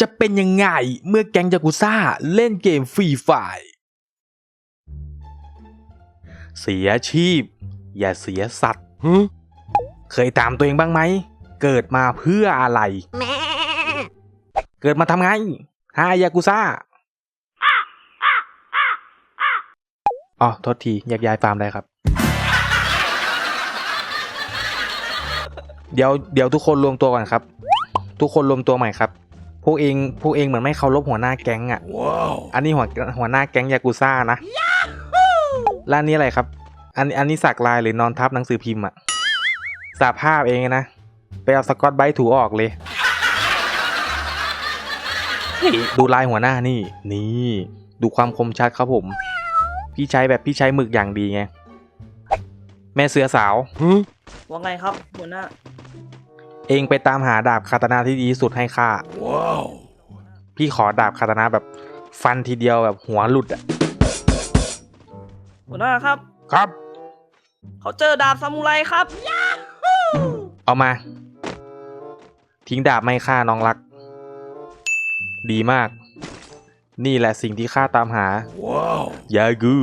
จะเป็นยังไงเมื่อแก๊งยากุซ่าเล่นเกมฟรีไฟร์เสียชีพ อย่าเสียสัตว์เคยตามตัวเองบ้างไหม เกิดมาเพื่ออะไร เกิดมาทำไงฮายากุซ่าอ๋อ โทษทีแยกย้ายฟาร์มได้ครับ เดี๋ยวเดี๋ยวทุกคนรวมตัวก่อนครับ ทุกคนรวมตัวใหม่ครับ พวกเองพวกเองเหมือนไม่เคารพหัวหน้าแก๊งอะอันนี้หัวหัวหน้าแก๊งยากุซ่านะ แล้วอันนี้อะไรครับ อันอันนี้สักลายหรือนอนทับหนังสือพิมพ์อะสาภาพเองนะ ไปเอาสกอตไบรท์ถูออกเลยนี่ดูลายหัวหน้านี่ นี่ ดูความคมชัดครับผม พี่ใช้แบบพี่ใช้หมึกอย่างดีไง แม่เสือสาว ว่าไงครับหัวหน้า เองไปตามหาดาบคาตานาที่ดีที่สุดให้ข้าพี่ขอดาบคาตานาแบบฟันทีเดียวแบบหัวหลุดอะหัวหน้าครับ ครับ เขาเจอดาบซามูไรครับ เอามา ทิ้งดาบไม่ฆ่าน้องรัก ดีมาก นี่แหละสิ่งที่ข้าตามหายากู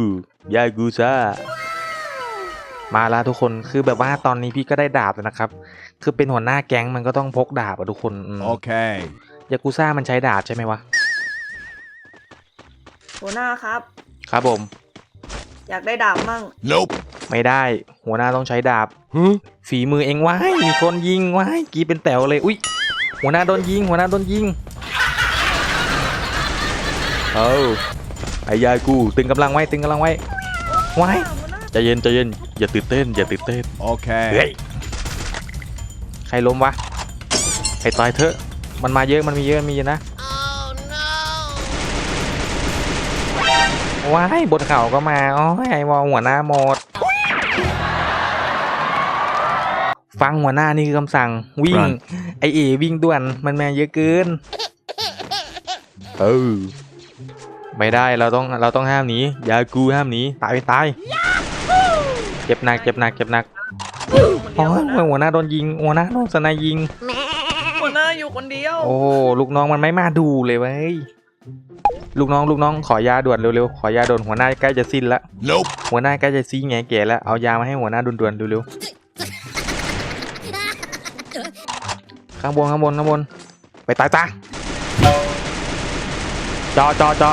ยากูซ่า มาแล้วทุกคนคือแบบว่าตอนนี้พี่ก็ได้ดาบแล้วนะครับ คือเป็นหัวหน้าแก๊งมันก็ต้องพกดาบอะทุกคนอืม Okay. ยากูซ่ามันใช้ดาบใช่ไหมวะหัวหน้าครับ ครับผม อยากได้ดาบมั่ง Nope. ไม่ได้ หัวหน้าต้องใช้ดาบ Huh? ฝีมือเองว้ายมีคนยิงว้ายกรีดเป็นแต๋วเลยอุ้ยหัวหน้าโดนยิง หัวหน้าโดนยิงเอาไอ้ยายกู ตึงกำลังไว้ตึงกำลังไว้ไว้หัวหน้าใจเย็นใจเย็น อย่าตื่นเต้น อย่าตื่นเต้นเฮ้ Okay. ยใครล้มวะไอ้ตายเถอะ มันมาเยอะ มันมีเยอะ มีเยอะนะ ว้ายบนเขาก็มาอ๋อไอ้วอหัวหน้าหมด ฟังหัวหน้านี่คือคำสั่ง วิ่ง Run ไอเอวิ่งด่วน มันมาเยอะเกิน เออ ไม่ได้ เราต้อง เราต้องห้ามหนี อยากูห้ามหนี ตายไปตาย เจ็บหนักเจ็บหนักเจ็บหนักคนอ๋เดีอยวหัวหน้าหัวหน้าโดนยิงหัวหน้าโดนสนายยิง หัวหน้าอยู่คนเดียว โอ้ลูกน้องมันไม่มาดูเลยเว้ยลูกน้องลูกน้องขอยาด่วนเร็วๆขอยาด่วนหัวหน้าใกล้จะสิ้นละ Nope. หัวหน้าใกล้จะซีแงแก่แล้วเอายามาให้หัวหน้าด่วนๆเร็วๆข้างบนข้างบนข้างบน ไปตายจ้าจอจอจอ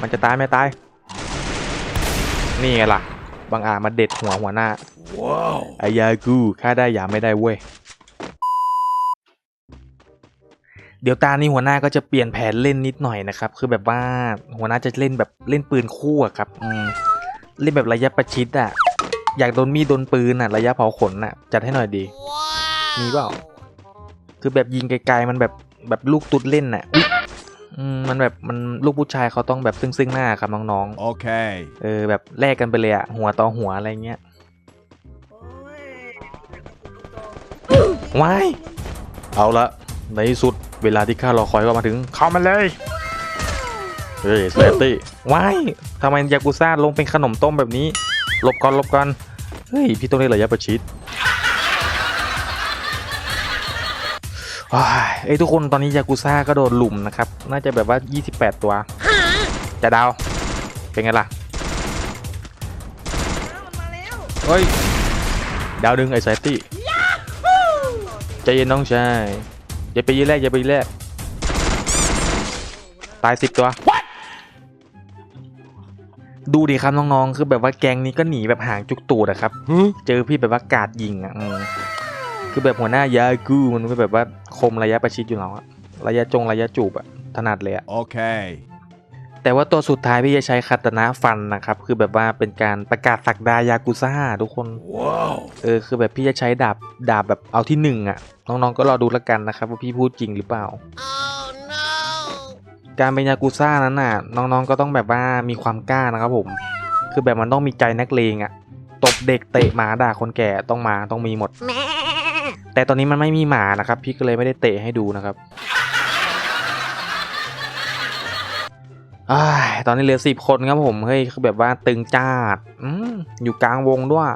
มันจะตายไม่ตาย นี่ไงล่ะ บางอาจมาเด็ดหัวหัวหน้า Wow. ไอยากูค่าได้ยาไม่ได้เว้ย เดี๋ยวตานี้หัวหน้าก็จะเปลี่ยนแผนเล่นนิดหน่อยนะครับ คือแบบว่าหัวหน้าจะเล่นแบบเล่นปืนคู่อะครับอืมเล่นแบบระยะประชิดอะอยากโดนมีดโดนปืนอะระยะเผาขนอะจัดให้หน่อยดี มีเปล่า คือแบบยิงไกลๆมันแบบแบบลูกตุ๊ดเล่นอะอุ๊ยอื มมันแบบมันลูกผู้ชายเขาต้องแบบซึ่งซึ่งๆหน้าครับน้อง Okay. ๆเออแบบแลกกันไปเลยอะหัวต่อหัวอะไรเงี้ยว้ายเอาละในที่สุดเวลาที่ข้ารอคอยก็มาถึงเข้ามาเลยเฮ้ยเซฟตี้ว้ายทำไมยากุซ่าลงเป็นขนมต้มแบบนี้หลบก่อนหลบก่อนเฮ้ยพี่ต้องเล่นระยะประชิด ว้ายเอ้ยทุกคนตอนนี้ยากุซ่าก็โดนหลุมนะครับ น่าจะแบบว่า 28 ตัว จะดาว เป็นไงล่ะมันมาแล้วเฮ้ย ดาวดึงไอ้เซฟตี้ใจเย็นน้องชายอย่าไปยีแรกอย่าไปยีแรก ตายสิบตัว ดูดิครับน้องๆ คือแบบว่าแกงนี้ก็หนีแบบห่างจุกตูดอะครับ Huh? เจอพี่แบบว่ากาดยิงอะอืม คือแบบหัวหน้ายากูมันก็แบบว่าคมระยะประชิดอยู่แล้วอะระยะจงระยะจูบอะถนัดเลยอะ Okay. แต่ว่าตัวสุดท้ายพี่จะใช้คาตานะฟันนะครับ คือแบบว่าเป็นการประกาศสักดายากุซ่าทุกคน Wow. เออคือแบบพี่จะใช้ดาบดาบแบบเอาที่หนึ่งอะน้องๆก็รอดูแล้วกันนะครับว่าพี่พูดจริงหรือเปล่าการเป็นยากุซ่านั้นน่ะ น้องๆก็ต้องแบบว่ามีความกล้านะครับผม คือแบบมันต้องมีใจนักเลงอะตบเด็กเตะหมาด่าคนแก่ต้องมาต้องมีหมดแต่ตอนนี้มันไม่มีหมานะครับ พี่ก็เลยไม่ได้เตะให้ดูนะครับอ้ายตอนนี้เหลือสิบคนครับผมเฮ้ยคือแบบว่าตึงจ้าดอืมอยู่กลางวงด้วย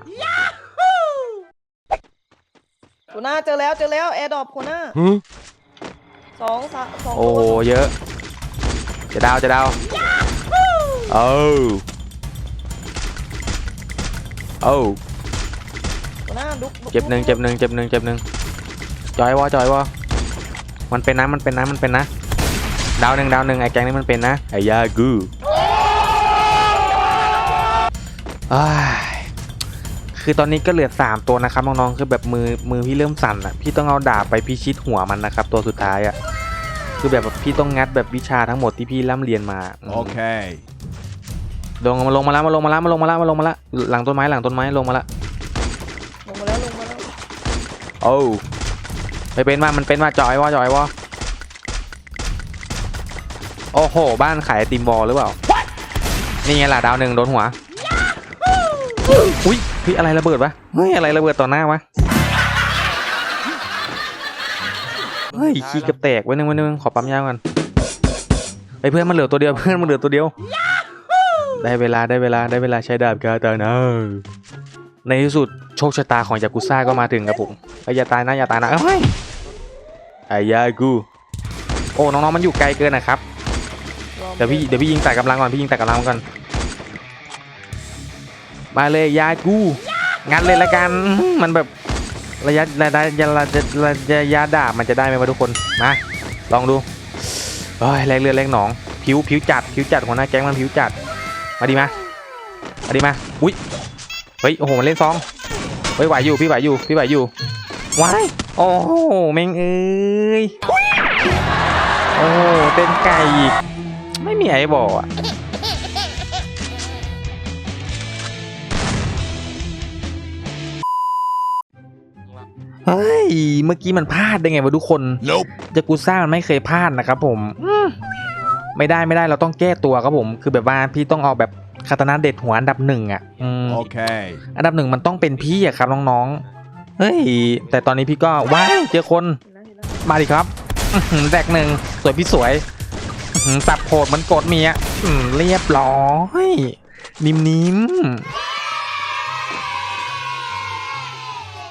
หัวหน้าเจอแล้วเจอแล้วแอร์ดรอปหัวหน้า Huh? สองสามสองโอ้โหเยอะ จะดาวจะดาวเอ้าเอ้า หัวหน้าดุกดุเจ็บหนึ่งเจ็บหนึ่งเจ็บหนึ่งเจ็บหนึ่งจอยวะจอยวะมันเป็นนะมันเป็นนะมันเป็นนะ ดาวหนึ่งดาวหนึ่งไอ้แกงนี่มันเป็นนะไอ้ยากูอ้ายคือตอนนี้ก็เหลือสามตัวนะครับน้องๆคือแบบมือมือพี่เริ่มสั่นอะพี่ต้องเอาดาบไปพิชิตหัวมันนะครับ ตัวสุดท้ายอะคือแบบพี่ต้องงัดแบบวิชาทั้งหมดที่พี่ร่ำเรียนมาอืม Okay. ลงมาลงมาแล้วมาลงมาแล้วมาลงมาแล้วมาลงมาแล้วหลังต้นไม้หลังต้นไม้ลงมาแล้ว โอ้ไม่เป็นว่ามันเป็นว่าจอยวะจอยวะโอ้โห บ้านขายไอติมบอลหรือเปล่า นี่ไงล่ะดาวหนึ่งโดนหัว อุ้ยพี่อะไรระเบิดวะเฮ้ยอะไรระเบิดต่อหน้าวะ เฮ้ยขี้กระแตกไว้หนึ่งไว้หนึ่งขอปั๊มยาก่อนไอ้เพื่อนมันเหลือตัวเดียวเพื่อนมันเหลือตัวเดียว ได้เวลาได้เวลาได้เวลาใช้ดาบกาตานะ ในที่สุดโชคชะตาของยากุซ่าก็มาถึงครับผมเอ้ยอย่าตายนะอย่าตายนะเอ้ยไอ้ยากูโอ้น้องๆมันอยู่ไกลเกินนะครับเดี๋ยวพี่เดี๋ยวพี่ยิงแต่กำลังก่อนพี่ยิงแต่กำลังก่อนมาเลยยากูงัดเลยละกันมันแบบระยะระยะระยะระยะระยะดาบมันจะได้ไหมวะทุกคนมาลองดูเฮ้ยแรงเลือดแรงหนองผิวผิวจัดผิวจัดหัวหน้าแก๊งมันผิวจัดมาดีมามาดีมาอุ้ย เฮ้ยโอ้โหมันเล่นซองเฮ้ยไหวอยู่พี่ไหวอยู่พี่ไหวอยู่ว้ายโอ้โหแม่งเอ้ยโอ้โหเต้นไก่อีกไม่มีไอ้บอกอะเฮ้ย เมื่อกี้มันพลาดได้ไงวะทุกคน Nope. ยากูซ่ามันไม่เคยพลาดนะครับผมอืมไม่ได้ไม่ได้เราต้องแก้ตัวครับผม คือแบบว่าพี่ต้องเอาแบบ คาตานาเด็ดหัวอันดับหนึ่งอะอืม Okay. อันดับหนึ่งมันต้องเป็นพี่อะครับน้องๆ เฮ้ย แต่ตอนนี้พี่ก็ว้ายเจอคนเห็นแล้วเห็นแล้วมาดิครับอื้อหือแดกหนึ่งสวยพี่สวยอื้อหือสับโผดเหมันกดเมียอืมเรียบร้อย นิ่มๆ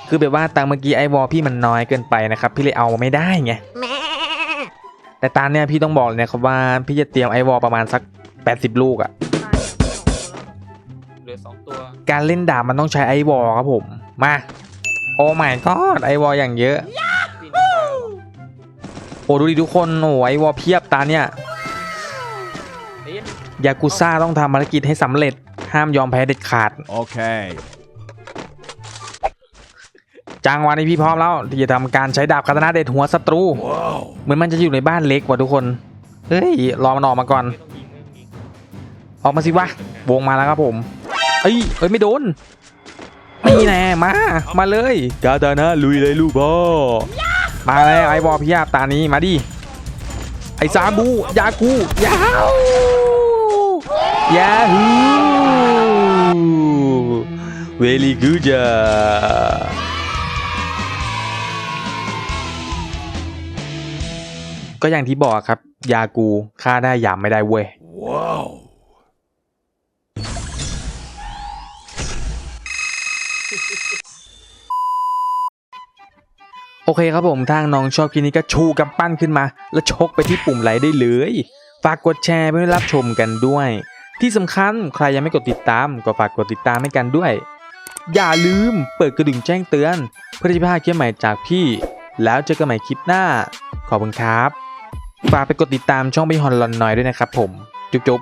คือแบบว่าตังเมื่อกี้ไอวอลพี่มันน้อยเกินไปนะครับ พี่เลยเอาไม่ได้ไง แต่ตาเนี่ยพี่ต้องบอกเลยนะครับว่าพี่จะเตรียมไอวอลประมาณสัก 80 ลูกอะ ล้วเหลือสองตัว การเล่นดาบมันต้องใช้ไอวอลครับผม มา โอ้ไม่ก็ไอวอลอย่างเยอะปีนฟ้าโอ้ดูดิทุกคน โอ้ไอวอลเพียบตาเนี่ยปีนยากุซ่าต้องทำภารกิจให้สำเร็จ ห้ามยอมแพ้เด็ดขาด Okay. จังหวะนี้พี่พร้อมแล้วที่จะทำการใช้ดาบคาตานาเด็ดหัวศัตรู Whoa. เหมือนมันจะอยู่ในบ้านเล็กว่ะทุกคน เฮ้ย รอมันออกมาก่อนไม่ต้องยิงไม่ต้องยิงออกมาสิวะ วงมาแล้วครับผม เอ้ยเอ้ยไม่โดนนี่แน่มา มาเลยกาตานะลุยเลยลูกพ่อมาแล้วไอ้บอลพี่ยาบตานี้มาดิไอ้ซาบูยากูยาวยาฮู very good จ้าก็อย่างที่บอกครับ ยากูฆ่าได้ยามไม่ได้เว้ย Whoa. โอเคครับผมทางน้องชอบคลิปนี้ก็ชูกำปั้นขึ้นมา แล้วชกไปที่ปุ่มไลค์ได้เลย ฝากกดแชร์เพื่อรับชมกันด้วย ที่สำคัญใครยังไม่กดติดตามก็ฝากกดติดตามให้กันด้วย อย่าลืมเปิดกระดิ่งแจ้งเตือน เพื่อที่จะไม่พลาดคลิปใหม่จากพี่ แล้วเจอกันใหม่คลิปหน้า ขอบคุณครับ ฝากไปกดติดตามช่องไปฮอนลอนหน่อยด้วยนะครับผม จุ๊บ